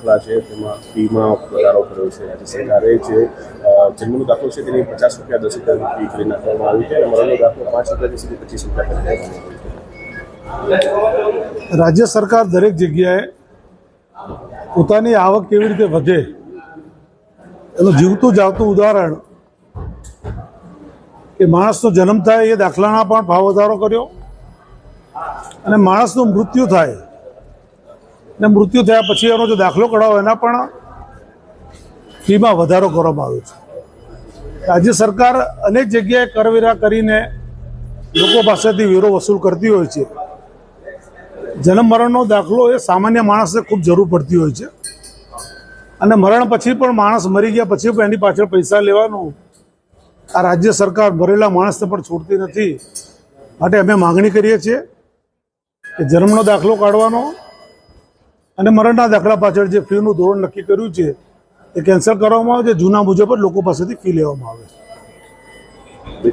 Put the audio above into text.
દાખલા છે, તેમાં ફીમાં વધારો કર્યો છે, રાજ્ય સરકારે જે જન્મનો દાખલો છે, તેની પચાસ રૂપિયા દસ રૂપિયા ફી કરી નાખવામાં આવી છે, અને મરણનો દાખલો પાંચ રૂપિયાથી સુધી પચીસ રૂપિયા કરી નાખવામાં રાજ્ય સરકાર દરેક જગ્યાએ પોતાની આવક કેવી રીતે વધે, એનું જીવતું જાવતું ઉદાહરણ, કે માણસનો જન્મ થાય એ દાખલાના પણ ભાવ વધારો કર્યો, અને માણસનું મૃત્યુ થાય ને મૃત્યુ થયા પછી એનો જે દાખલો કઢાવો, એના પણ ફીમાં વધારો કરવામાં આવ્યો છે. રાજ્ય સરકાર અનેક જગ્યાએ કરવેરા કરીને લોકો પાસેથી વેરો વસૂલ કરતી હોય છે. જન્મ મરણનો દાખલો એ સામાન્ય માણસને ખૂબ જરૂર પડતી હોય છે. અને મરણ પછી પણ માણસ મરી ગયા પછી પણ એની પાછળ પૈસા લેવાનું આ રાજ્ય સરકાર મરેલા માણસને પણ છોડતી નથી. માટે અમે માગણી કરીએ છીએ કે જન્મનો દાખલો કાઢવાનો અને મરણના દાખલા પાછળ જે ફીનું ધોરણ નક્કી કર્યું છે, એ કેન્સલ કરવામાં આવે છે. જૂના મુજબ જ લોકો પાસેથી ફી લેવામાં આવે છે.